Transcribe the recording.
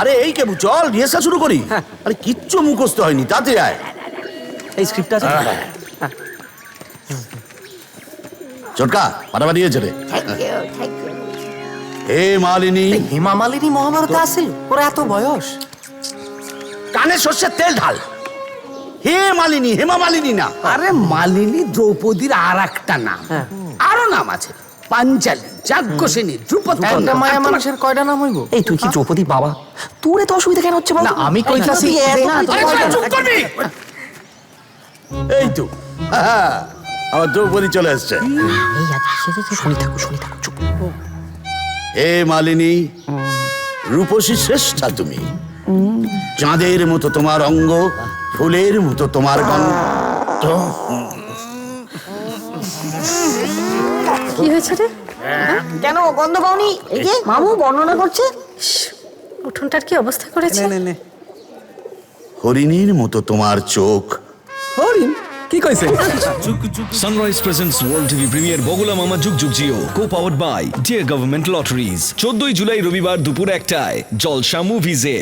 আরে এই কেবু চল রিহার্সাল শুরু করি। আরে কিচ্ছু মুখস্থ হয়নি তাতে আয়। এই স্ক্রিপ্ট আছে চটকা পাঠাবা দিয়েছে রে। হে মালিনী। হেমা মালিনী মহাভারতে আসছিল ওর এত বয়স? কানে সর্ষের তেল ঢাল। হে মালিনী হেমা মালিনী না। আরে মালিনী দ্রৌপদীর আর একটা নাম। হ্যাঁ। আরও নাম আছে। পাঞ্চালী যাজ্ঞসেনী দ্রুপদ একটা মায়া মানুষের কয়টা নাম হইব? এই তুই কি দ্রৌপদী বাবা? তোর এত অসুবিধা কেন হচ্ছে না আমি কইতাছি এই তো আমার দ্রৌপদী চলে আসছে। শুনি থাকো শুনি থাকো চুপ। হে মালিনী রূপসী শ্রেষ্ঠা তুমি। চাঁদের মতো তোমার অঙ্গ ফুলের মতো তোমার গন্ধ। কি হয়েছে রে? কেন? গন্ধ পাওনি? এই যে মামু বর্ণনা করছে। উঠোনটার কি অবস্থা করেছে? হরিণীর মতো তোমার চোখ। হরিণ? কি কইছে? Sunrise presents World TV premiere Bogula Mama যুগ যুগ Jio. Co powered by dear government lotteries চোদ্দই জুলাই রবিবার দুপুর একটায়। জলসা মুভিজে